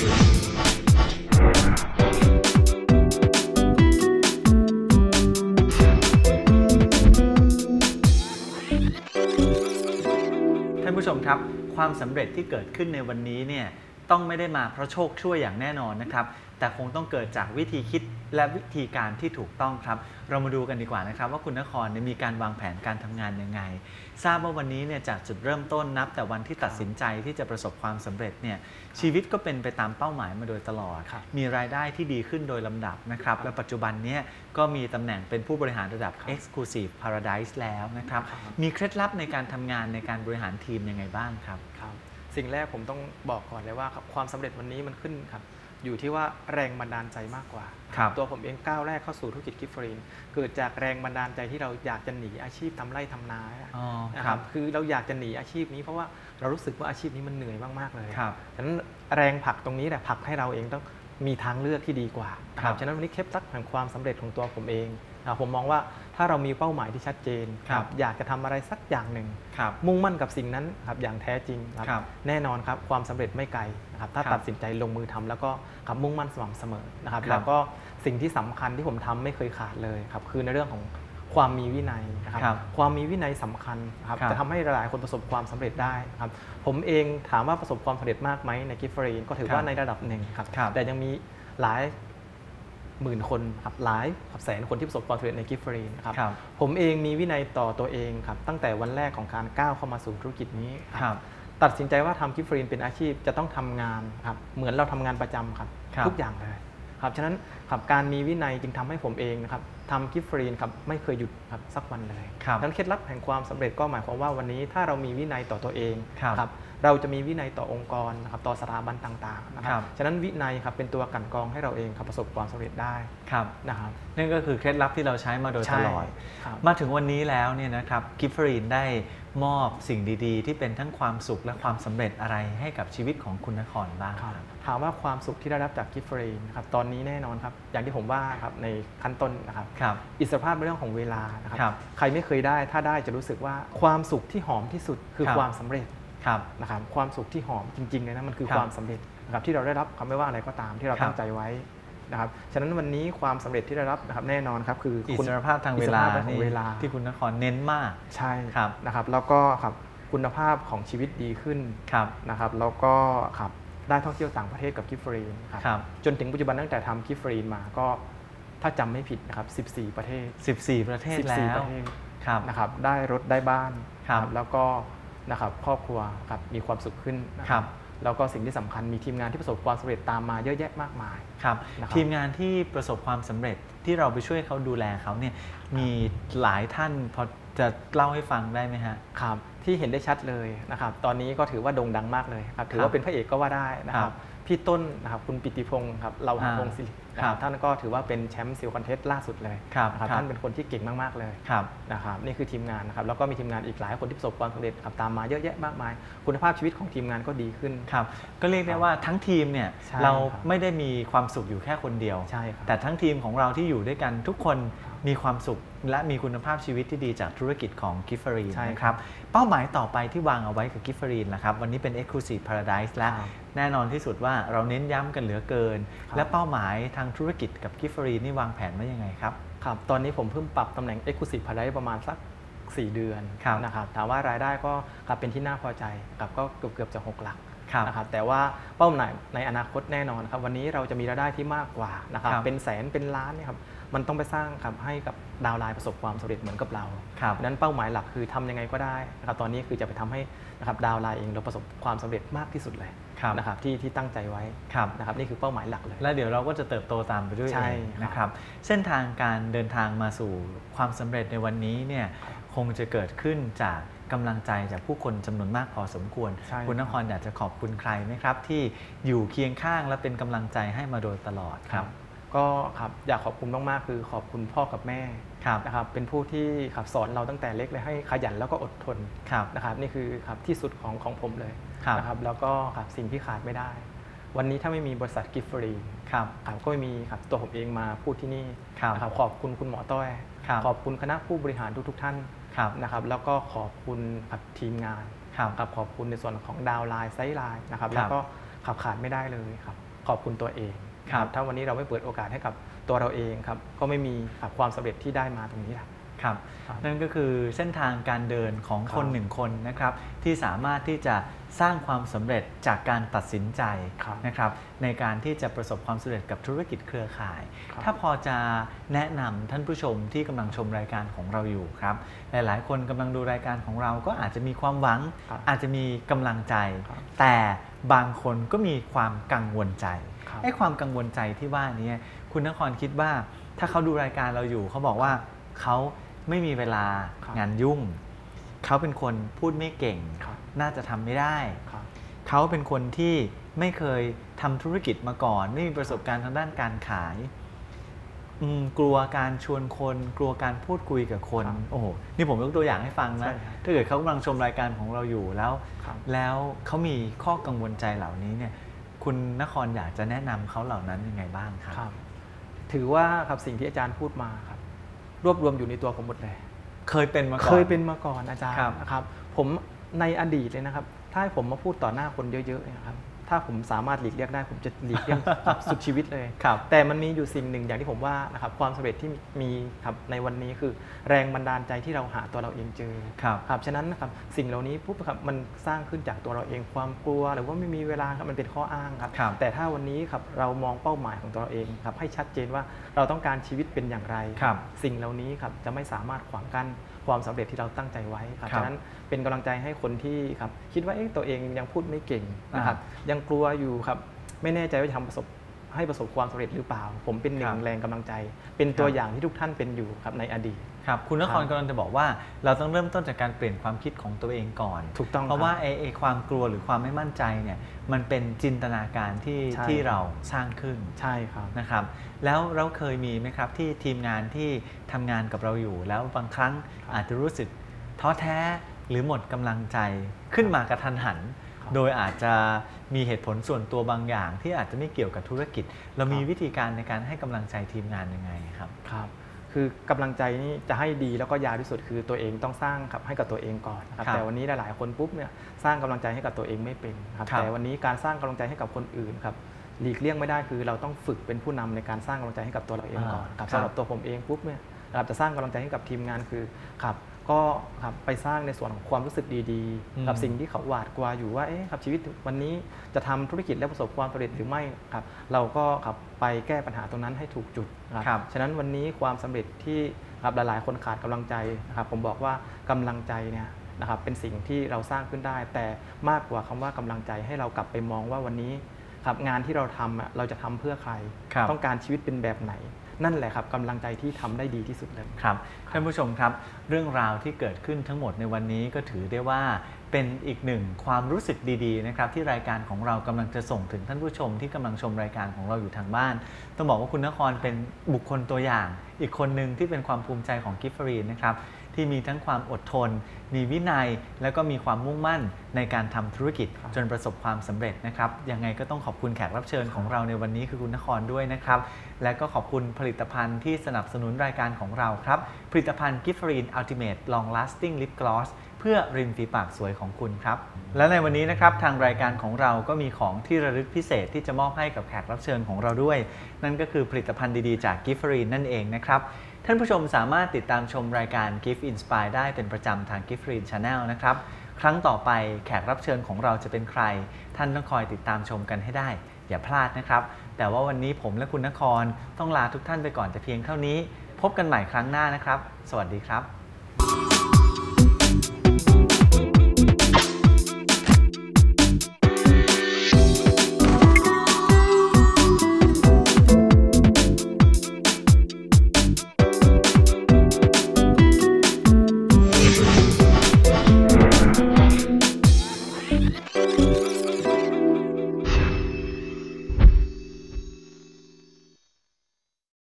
ท่านผู้ชมครับ ความสำเร็จที่เกิดขึ้นในวันนี้เนี่ย ต้องไม่ได้มาเพราะโชคช่วยอย่างแน่นอนนะครับ แต่คงต้องเกิดจากวิธีคิดและวิธีการที่ถูกต้องครับ เรามาดูกันดีกว่านะครับ ว่าคุณนครเนี่ยมีการวางแผนการทำงานยังไง ทราบว่าวันนี้เนี่ยจากจุดเริ่มต้นนับ แต่วันที่ตัดสินใจที่จะประสบความสำเร็จเนี่ยชีวิตก็เป็นไปตามเป้าหมายมาโดยตลอดครับมีรายได้ที่ดีขึ้นโดยลำดับนะครับ และปัจจุบันเนี้ก็มีตำแหน่งเป็นผู้บริหารระดับ Exclusive Paradise แล้วนะครับครับมีเคล็ดลับในการทำงานในการบริหารทีมยังไงบ้างครับครับ สิ่งแรกผมต้องบอกก่อนเลยว่าครับความสำเร็จวันนี้มันขึ้นครับ อยู่ที่ว่าแรงบันดาลใจมากกว่าครับตัวผมเองก้าวแรกเข้าสู่ธุรกิจกิฟฟรีนเกิดจากแรงบันดาลใจที่เราอยากจะหนีอาชีพทำไร่ทำนาอ๋อนะคครัรับบคือเราอยากจะหนีอาชีพนี้ เพราะว่าเรารู้สึกว่าอาชีพนี้มันเหนื่อยมากๆเลยครับฉะนั้นแรงผลักตรงนี้แหละผลักให้เราเองต้องมีทางเลือกที่ดีกว่าครับฉะนั้นวันนี้เคล็ดลับแห่งความสำเร็จของตัวผมเองนะครับผมมองว่า ถ้าเรามีเป้าหมายที่ชัดเจนครับอยากจะทำอะไรสักอย่างหนึ่งครับมุ่งมั่นกับสิ่งนั้นครับอย่างแท้จริงครับครับแน่นอนครับความสำเร็จไม่ไกลนะครับถ้าครับตัดสินใจลงมือทำแล้วก็ครับมุ่งมั่นสม่ำเสมอนะครับครับแล้วก็สิ่งที่สำคัญที่ผมทำไม่เคยขาดเลยครับคือในเรื่องของความมีวินัยนะครับครับความมีวินัยสำคัญครับครับจะทำให้หลายๆคนประสบความสำเร็จได้ครับผมเองถามว่าประสบความสำเร็จมากไหมในกิฟฟรีนก็ถือครับว่าในระดับหนึ่งครับครับแต่ยังมีหลาย หมื่นคนครับหลายครับแสนคนที่ประสบความสำเร็จในกิฟฟรีนครับครับ ผมเองมีวินัยต่อตัวเองครับตั้งแต่วันแรกของการก้าวเข้ามาสู่ธุรกิจนี้ครับ ตัดสินใจว่าทำกิฟฟรีนเป็นอาชีพจะต้องทำงานครับเหมือนเราทำงานประจำครับครับ ทุกอย่างเลย ครับฉะนั้นครับการมีวินัยจึงทำให้ผมเองนะครับทำกิฟฟรีนครับไม่เคยหยุดครับสักวันเลยครับนั้นเคล็ดลับแห่งความสำเร็จก็หมายความว่าวันนี้ถ้าเรามีวินัยต่อตัวเองครับเราจะมีวินัยต่อองค์กรนะครับต่อสถาบันต่างๆนะคครัรับบฉะนั้นวินัยครับเป็นตัวกลันกรองให้เราเองครับประสบความสำเร็จได้ครับนะครับนั่นก็คือเคล็ดลับที่เราใช้มาโดยตลอดใช่ครับมาถึงวันนี้แล้วเนี่ยนะครับกิฟฟรีนได้มอบสิ่งดีๆ ที่เป็นทั้งความสุขและความสำเร็จอะไรให้กับชีวิตของคุณนครบ้างคครัรับบถามว่าความสุขที่ได้รับจากกิฟฟรีนะครับตอนนี้แน่นอนครับ อย่างที่ผมว่าครับในขั้นต้นนะครับ ครับ อิสรภาพในเรื่องของเวลานะครับ ครับใครไม่เคยได้ถ้าได้จะรู้สึกว่าความสุขที่หอมที่สุดคือครับ ความสำเร็จครับ นะครับความสุขที่หอมจริงๆเลยนะมันคือครับความสำเร็จนะครับที่เราได้รับคำไม่ว่าอะไรก็ตามที่เราครับ ตั้งใจไว้นะครับฉะนั้นวันนี้ความสำเร็จที่ได้รับนะครับแน่นอนครับคืออิคุณ สรภาพทางเวลาอิสรภพทางเวลา ที่คุณนครเน้นมาก ใช่ครับ นะครับแล้วก็ครับคุณภาพของชีวิตดีขึ้น ครับ นะครับแล้วก็ครับ ได้ท่องเที่ยวต่างประเทศกับกิฟฟรีนครับครับ จนถึงปัจจุบันตั้งแต่ทำกิฟฟรีนมาก็ถ้าจำไม่ผิดนะครับ 14 ประเทศ 14 ประเทศแล้14 ปวระเทศครับ นะครับได้รถได้บ้านครับนะแล้วก็นะครับครอบครัวครับมีความสุขขึ้นนะครับแล้วก็สิ่งที่สำคัญมีทีมงานที่ประสบความสำเร็จตามมาเยอะแยะมากมาย ครับ นะครับทีมงานที่ประสบความสำเร็จที่เราไปช่วยเขาดูแลเขาเนี่ยมีหลายท่านพอ จะเล่าให้ฟังได้ไหมฮะ ครับที่เห็นได้ชัดเลยนะครับตอนนี้ก็ถือว่าโด่งดังมากเลยครับถือครัว่าบเป็นพระเอกก็ว่าได้นะคครัรับบพี่ต้นนะครับคุณปิติพงศ์ครับเราหาอ่าพงศิรินะคครัรับบท่านก็ถือว่าเป็นแชมป์ซิลคอนเทสล่าสุดเลยครับนะครับครับท่านเป็นคนที่เก่งมากๆเลยครับนะครับนี่คือทีมงานนะครับแล้วก็มีทีมงานอีกหลายคนที่ประสบความสำเร็จครับตามมาเยอะแยะมากมาย คุณภาพชีวิตของทีมงานก็ดีขึ้นครับก็เรียกได้ว่าทั้งทีมเนี่ยใช่เราครับไม่ได้มีความสุขอยู่แค่คนเดียวใช่ครับแต่ทั้งทีมของเราที่อยู่ด้วยกันทุกคน มีความสุขและมีคุณภาพชีวิตที่ดีจากธุรกิจของกิฟฟรีนใช่ นะครับ เป้าหมายต่อไปที่วางเอาไว้กับกิฟฟรีนนะครับ วันนี้เป็น Exclusive Paradise และครับแน่นอนที่สุดว่าเราเน้นย้ำกันเหลือเกิน ครับ และเป้าหมายทางธุรกิจกับกิฟฟรีนนี่วางแผนไว้ยังไงครับ ครับ ตอนนี้ผมเพิ่งปรับตำแหน่ง Exclusive Paradise ประมาณสัก 4 เดือนครับ นะครับถามว่ารายได้ก็ครับเป็นที่น่าพอใจครับก็เกือบเกือบๆจะ6หลัก ครับ นะครับแต่ว่าเป้าหมายในอนาคตแน่นอนครับวันนี้เราจะมีรายได้ที่มากกว่านะครับครับเป็นแสนเป็นล้านเนี่ยครับ มันต้องไปสร้างครับให้กับดาวน์ไลน์ประสบความสำเร็จเหมือนกับเราครับดังนั้นเป้าหมายหลักคือทำยังไงก็ได้นะครับตอนนี้คือจะไปทำให้นะครับดาวน์ไลน์เองเราประสบความสำเร็จมากที่สุดเลยครับ นะครับที่ที่ตั้งใจไว้ครับ นะครับนี่คือเป้าหมายหลักเลย และเดี๋ยวเราก็จะเติบโตตามไปด้วยใช่เองครับนะครับ เส้นทางการเดินทางมาสู่ความสำเร็จในวันนี้เนี่ยคงจะเกิดขึ้นจากกำลังใจจากผู้คนจำนวนมากพอสมควร ใช่คุณนครอยากจะขอบคุณใครไหมครับ ที่อยู่เคียงข้างและเป็นกำลังใจให้มาโดยตลอดครับ ก็ครับอยากขอบคุณมากๆคือขอบคุณพ่อกับแม่ครับนะครับเป็นผู้ที่ขับสอนเราตั้งแต่เล็กเลยให้ขยันแล้วก็อดทนครับนะครับนี่คือครับที่สุดของของผมเลยครับนะครับแล้วก็ครับสิ่งที่ขาดไม่ได้ วันนี้ถ้าไม่มีบริษัทกิฟฟรีครับครับก็ไม่มีครับตัวผมเองมาพูดที่นี่ครับนะครับขอบคุณคุณหมอต้อยครับขอบคุณคณะผู้บริหารทุกๆท่านครับนะครับแล้วก็ขอบคุณครับทีมงานครับครับขอบคุณในส่วนของดาวน์ไลน์ไซด์ไลน์นะครับครับแล้วก็ขับขาดไม่ได้เลยครับขอบคุณตัวเองครับ ถ้าวันนี้เราไม่เปิดโอกาสให้กับตัวเราเองครับก็ไม่มีความสำเร็จที่ได้มาตรงนี้ครับ ครับครับนั่นก็คือเส้นทางการเดินของครับคนหนึ่งคนนะครับที่สามารถที่จะสร้างความสำเร็จจากการตัดสินใจครับนะครับในการที่จะประสบความสำเร็จกับธุรกิจเครือข่ายครับถ้าพอจะแนะนำท่านผู้ชมที่กำลังชมรายการของเราอยู่ครับ หลายๆ คนกำลังดูรายการของเราก็อาจจะมีความหวังครับอาจจะมีกำลังใจครับแต่บางคนก็มีความกังวลใจครับไอ้ความกังวลใจที่ว่านี้คุณนครคิดว่าถ้าเขาดูรายการเราอยู่เขาบอกว่าเขา ไม่มีเวลาครับงานยุ่ง เขาเป็นคนพูดไม่เก่ง ครับ น่าจะทำไม่ได้ ครับ เขาเป็นคนที่ไม่เคยทำธุรกิจมาก่อน ไม่มีประสบการณ์ทางด้านการขายอืมกลัวการชวนคน กลัวการพูดคุยกับคน ครับโอ้โหนี่ผมยกตัวอย่างให้ฟังใช่นะครับถ้าเกิดเขากำลังชมรายการของเราอยู่แล้ว ครับ แล้วเขามีข้อกังวลใจเหล่านี้เนี่ย คุณนครอยากจะแนะนำเขาเหล่านั้นยังไงบ้างครับ ครับ ถือว่าครับสิ่งที่อาจารย์พูดมาครับ รวบรวมอยู่ในตัวผมหมดเลย เคยเป็นมาก่อน เคยเป็นมาก่อนอาจารย์ครับ นะครับ ผมในอดีตเลยนะครับ ถ้าให้ผมมาพูดต่อหน้าคนเยอะๆเนี่ยครับ ถ้าผมสามารถหลีกเลี่ยงได้ผมจะหลีกเลี่ยงสุดชีวิตเลยครับแต่มันมีอยู่สิ่งหนึ่งอย่างที่ผมว่านะครับความสำเร็จที่มีครับในวันนี้คือ แรงบันดาลใจที่เราหาตัวเราเองเจอครับครับฉะนั้นนะครับสิ่งเหล่านี้ปุ๊บครับมันสร้างขึ้นจากตัวเราเองความกลัว หรือว่าไม่มีเวลาครับมันเป็นข้ออ้างครับครับแต่ถ้าวันนี้ครับเรามองเป้าหมายของตัวเราเองครับให้ชัดเจนว่าเราต้องการชีวิตเป็นอย่างไรครับสิ่งเหล่านี้ครับจะไม่สามารถขวางกั้นความสำเร็จที่เราตั้งใจไว้ครับครับฉะนั้นเป็นกำลังใจให้คนที่ครับคิดว่าเอ๊ะตัวเองยังพูดไม่เก่งนะครับยังกลัวอยู่ครับ ไม่แน่ใจว่าจะทำประสบให้ประสบความสำเร็จหรือเปล่า ผมเป็นหนึ่ครังบแรงกำลังใจ เป็นตัวครับอย่างที่ทุกท่านเป็นอยู่ครับในอดีตครับคุณนครครับกำลังจะบอกว่าเราต้องเริ่มต้นจากการเปลี่ยนความคิดของตัวเองก่อน ถูกต้องเพราะว่าคบไอ้ไอ้ความกลัวหรือความไม่มั่นใจเนี่ยมันเป็นจินตนาการที่ใช่ที่เราสร้างขึ้นใช่ครับนะครับ แล้วเราเคยมีไหมครับที่ทีมงานที่ทำงานกับเราอยู่ แล้วบางครั้งครับอาจจะรู้สึกท้อแท้หรือหมดกำลังใจขึ้นมากระทันหันครับ โดยอาจจะมีเหตุผลส่วนตัวบางอย่าง ที่อาจจะไม่เกี่ยวกับธุรกิจ เรามีครับวิธีการในการให้กำลังใจทีมงานยังไงครับครับ คือกำลังใจนี่จะให้ดีแล้วก็ยาวที่สุดคือตัวเองต้องสร้างครับให้กับตัวเองก่อนนะครับครับแต่วันนี้หลายๆคนปุ๊บเนี่ยสร้างกำลังใจให้กับตัวเองไม่เป็นครับครับแต่วันนี้การสร้างกำลังใจให้กับคนอื่นครับหลีกเลี่ยงไม่ได้คือเราต้องฝึกเป็นผู้นำในการสร้างกำลังใจให้กับตัวเราเองก่อนครับครับสำหรับตัวผมเองปุ๊บเนี่ยนะครับจะสร้างกำลังใจให้กับทีมงานคือครับ ก็ครับไปสร้างในส่วนของความรู้สึกดีอืมๆกับสิ่งที่เขาหวาดกลัวอยู่ว่าเอ๊ะครับชีวิตวันนี้จะทำธุรกิจและประสบความสำเร็จหรือไม่ครับ เราก็ครับไปแก้ปัญหาตรงนั้นให้ถูกจุดนะครับครับฉะนั้นวันนี้ความสำเร็จที่นะครับหลายๆ คนขาดกำลังใจนะครับ ผมบอกว่ากำลังใจเนี่ยนะครับเป็นสิ่งที่เราสร้างขึ้นได้ แต่มากกว่าคำว่ากำลังใจให้เรากลับไปมองว่าวันนี้ครับงานที่เราทำอะเราจะทำเพื่อใครครับต้องการชีวิตเป็นแบบไหน นั่นแหละครับกำลังใจที่ทำได้ดีที่สุดเลยครับท่านผู้ชมครับ เรื่องราวที่เกิดขึ้นทั้งหมดในวันนี้ก็ถือได้ว่าเป็นอีกหนึ่งความรู้สึกดีๆนะครับที่รายการของเรากำลังจะส่งถึงท่านผู้ชมที่กำลังชมรายการของเราอยู่ทางบ้าน ต้องบอกว่าคุณนครเป็นบุคคลตัวอย่าง อีกคนหนึ่งที่เป็นความภูมิใจของกิฟฟรีนนะครับที่มีทั้งความอดทน มีวินัย แล้วก็มีความมุ่งมั่นในการทำธุรกิจครับจนประสบความสำเร็จนะครับ ยังไงก็ต้องขอบคุณแขกรับเชิญของเราในวันนี้คือคุณนครด้วยนะครับ และก็ขอบคุณผลิตภัณฑ์ที่สนับสนุนรายการของเราครับ ผลิตภัณฑ์กิฟฟรีนอัลติเมทลอง lasting lip gloss เพื่อริมฝีปากสวยของคุณครับ และในวันนี้นะครับทางรายการของเราก็มีของที่ระลึกพิเศษที่จะมอบให้กับแขกรับเชิญของเราด้วย นั่นก็คือผลิตภัณฑ์ดีๆจากกิฟฟรีนนั่นเองนะครับท่านผู้ชมสามารถติดตามชมรายการ Gift Inspire ได้เป็นประจำทาง Gift Green Channel นะครับ ครั้งต่อไปแขกรับเชิญของเราจะเป็นใคร ท่านต้องคอยติดตามชมกันให้ได้ อย่าพลาดนะครับ แต่ว่าวันนี้ผมและคุณนครต้องลาทุกท่านไปก่อนแต่เพียงเท่านี้ พบกันใหม่ครั้งหน้านะครับ สวัสดีครับ